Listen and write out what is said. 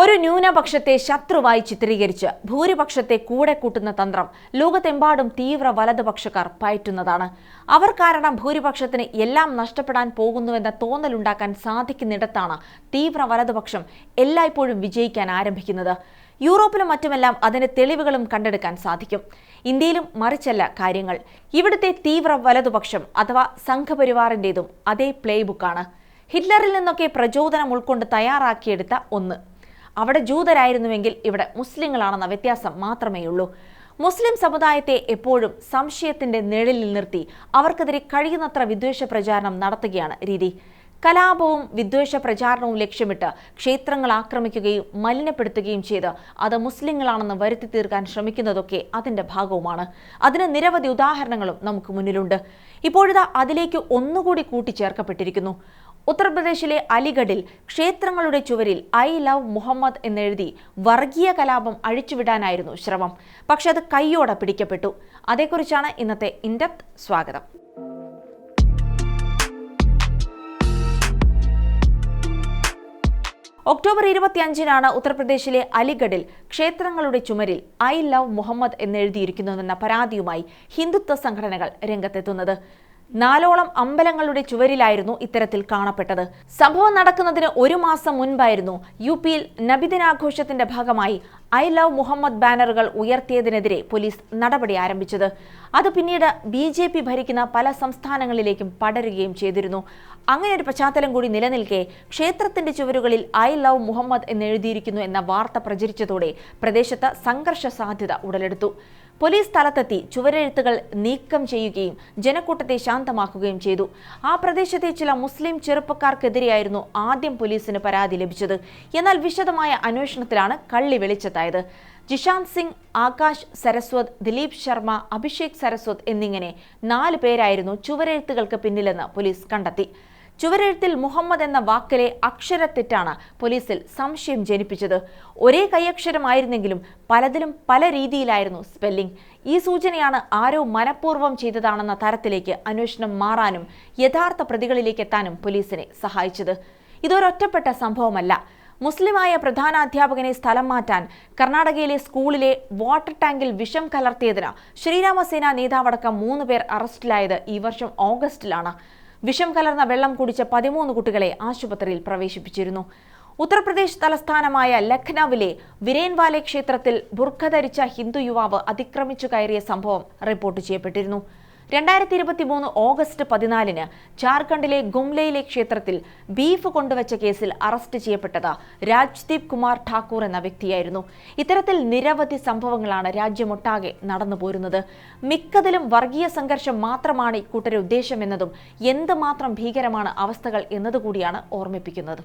ഒരു ന്യൂനപക്ഷത്തെ ശത്രുവായി ചിത്രീകരിച്ച് ഭൂരിപക്ഷത്തെ കൂടെ കൂട്ടുന്ന തന്ത്രം ലോകത്തെമ്പാടും തീവ്ര വലതുപക്ഷക്കാർ പയറ്റുന്നതാണ്. അവർ കാരണം ഭൂരിപക്ഷത്തിന് എല്ലാം നഷ്ടപ്പെടാൻ പോകുന്നുവെന്ന തോന്നലുണ്ടാക്കാൻ സാധിക്കുന്നിടത്താണ് തീവ്ര വലതുപക്ഷം എല്ലായ്പ്പോഴും വിജയിക്കാൻ ആരംഭിക്കുന്നത്. യൂറോപ്പിലും മറ്റുമെല്ലാം അതിന് തെളിവുകളും കണ്ടെടുക്കാൻ സാധിക്കും. ഇന്ത്യയിലും മറിച്ചല്ല കാര്യങ്ങൾ. ഇവിടുത്തെ തീവ്ര വലതുപക്ഷം അഥവാ സംഘപരിവാറിന്റെതും അതേ പ്ലേബുക്കാണ് ഹിറ്റ്ലറിൽ നിന്നൊക്കെ പ്രചോദനം ഉൾക്കൊണ്ട് തയ്യാറാക്കിയെടുത്ത ഒന്ന്. അവിടെ ജൂതരായിരുന്നുവെങ്കിൽ ഇവിടെ മുസ്ലിങ്ങളാണെന്ന വ്യത്യാസം മാത്രമേ ഉള്ളൂ മുസ്ലിം സമുദായത്തെ എപ്പോഴും സംശയത്തിന്റെ നിഴലിൽ നിർത്തി അവർക്കെതിരെ കഴിയുന്നത്ര വിദ്വേഷ പ്രചാരണം നടത്തുകയാണ് രീതി. കലാപവും വിദ്വേഷ പ്രചാരണവും ലക്ഷ്യമിട്ട് ക്ഷേത്രങ്ങൾ ആക്രമിക്കുകയും മലിനപ്പെടുത്തുകയും ചെയ്ത് അത് മുസ്ലിങ്ങളാണെന്ന് വരുത്തി തീർക്കാൻ ശ്രമിക്കുന്നതൊക്കെ അതിന്റെ ഭാഗവുമാണ്. അതിന് നിരവധി ഉദാഹരണങ്ങളും നമുക്ക് മുന്നിലുണ്ട്. ഇപ്പോഴിതാ അതിലേക്ക് ഒന്നുകൂടി കൂട്ടിച്ചേർക്കപ്പെട്ടിരിക്കുന്നു. ഉത്തർപ്രദേശിലെ അലിഗഡിൽ ക്ഷേത്രങ്ങളുടെ ചുവരിൽ ഐ ലവ് മുഹമ്മദ് എന്നെഴുതി വർഗീയ കലാപം അഴിച്ചുവിടാനായിരുന്നു ശ്രമം. പക്ഷെ അത് കൈയോടെ പിടിക്കപ്പെട്ടു. അതേക്കുറിച്ചാണ് ഇന്നത്തെ ഇൻഡെപ്ത് സ്വാഗതം. ഒക്ടോബർ ഇരുപത്തിയഞ്ചിനാണ് ഉത്തർപ്രദേശിലെ അലിഗഡിൽ ക്ഷേത്രങ്ങളുടെ ചുമരിൽ ഐ ലവ് മുഹമ്മദ് എന്നെഴുതിയിരിക്കുന്നുവെന്ന പരാതിയുമായി ഹിന്ദുത്വ സംഘടനകൾ രംഗത്തെത്തുന്നത്. നാലോളം അമ്പലങ്ങളുടെ ചുവരിലായിരുന്നു ഇത്തരത്തിൽ കാണപ്പെട്ടത്. സംഭവം നടക്കുന്നതിന് ഒരു മാസം മുൻപായിരുന്നു യു പിയിൽ നബിദിനാഘോഷത്തിന്റെ ഭാഗമായി ഐ ലവ് മുഹമ്മദ് ബാനറുകൾ ഉയർത്തിയതിനെതിരെ പോലീസ് നടപടി ആരംഭിച്ചത്. അത് പിന്നീട് ബി ജെ പി ഭരിക്കുന്ന പല സംസ്ഥാനങ്ങളിലേക്കും പടരുകയും ചെയ്തിരുന്നു. അങ്ങനെ ഒരു പശ്ചാത്തലം കൂടി നിലനിൽക്കെ ക്ഷേത്രത്തിന്റെ ചുവരുകളിൽ ഐ ലവ് മുഹമ്മദ് എന്നെഴുതിയിരിക്കുന്നു എന്ന വാർത്ത പ്രചരിച്ചതോടെ പ്രദേശത്ത് സംഘർഷ സാധ്യത ഉടലെടുത്തു. പോലീസ് സ്ഥലത്തെത്തി ചുവരെഴുത്തുകൾ നീക്കം ചെയ്യുകയും ജനക്കൂട്ടത്തെ ശാന്തമാക്കുകയും ചെയ്തു. ആ പ്രദേശത്തെ ചില മുസ്ലിം ചെറുപ്പക്കാർക്കെതിരെയായിരുന്നു ആദ്യം പോലീസിന് പരാതി ലഭിച്ചത്. എന്നാൽ വിശദമായ അന്വേഷണത്തിലാണ് കള്ളി വെളിച്ചത്തായത്. ജിഷാന്ത് സിംഗ് ആകാശ് സരസ്വത് ദിലീപ് ശർമ്മ അഭിഷേക് സരസ്വത് എന്നിങ്ങനെ നാല് പേരായിരുന്നു ചുവരെഴുത്തുകൾക്ക് പിന്നിലെന്ന് പോലീസ് കണ്ടെത്തി. ചുവരെഴുത്തിൽ മുഹമ്മദ് എന്ന വാക്കിലെ അക്ഷരത്തെറ്റാണ് പോലീസിൽ സംശയം ജനിപ്പിച്ചത്. ഒരേ കൈയക്ഷരമായിരുന്നെങ്കിലും പലതിലും പല രീതിയിലായിരുന്നു സ്പെല്ലിംഗ് ഈ സൂചനയാണ് ആരോ മനഃപൂർവം ചെയ്തതാണെന്ന തരത്തിലേക്ക് അന്വേഷണം മാറാനും യഥാർത്ഥ പ്രതികളിലേക്ക് എത്താനും പോലീസിനെ സഹായിച്ചത്. ഇതൊരൊറ്റപ്പെട്ട സംഭവമല്ല. മുസ്ലിമായ പ്രധാന അധ്യാപകനെ സ്ഥലം മാറ്റാൻ കർണാടകയിലെ സ്കൂളിലെ വാട്ടർ ടാങ്കിൽ വിഷം കലർത്തിയതിന് ശ്രീരാമസേന നേതാവടക്കം മൂന്ന് പേർ അറസ്റ്റിലായത് ഈ വർഷം ഓഗസ്റ്റിലാണ്. വിഷം കലർന്ന വെള്ളം കുടിച്ച പതിമൂന്ന് കുട്ടികളെ ആശുപത്രിയിൽ പ്രവേശിപ്പിച്ചിരുന്നു. ഉത്തർപ്രദേശ് തലസ്ഥാനമായ ലഖ്നൌവിലെ വിരേൻവാലെ ക്ഷേത്രത്തിൽ ബുർഖ ധരിച്ച ഹിന്ദു യുവാവ് അതിക്രമിച്ചു കയറിയ സംഭവം റിപ്പോർട്ട് ചെയ്യപ്പെട്ടിരുന്നു. രണ്ടായിരത്തി ഇരുപത്തി മൂന്ന് ഓഗസ്റ്റ് പതിനാലിന് ജാർഖണ്ഡിലെ ഗുംലയിലെ ക്ഷേത്രത്തിൽ ബീഫ് കൊണ്ടുവച്ച കേസിൽ അറസ്റ്റ് ചെയ്യപ്പെട്ടത് രാജ്ദീപ് കുമാർ ഠാക്കൂർ എന്ന വ്യക്തിയായിരുന്നു. ഇത്തരത്തിൽ നിരവധി സംഭവങ്ങളാണ് രാജ്യമൊട്ടാകെ നടന്നു പോരുന്നത്. മിക്കതിലും വർഗീയ സംഘർഷം മാത്രമാണ് ഇക്കൂട്ടരുടെ എന്തുമാത്രം ഭീകരമാണ് അവസ്ഥകൾ എന്നതുകൂടിയാണ് ഓർമ്മിപ്പിക്കുന്നത്.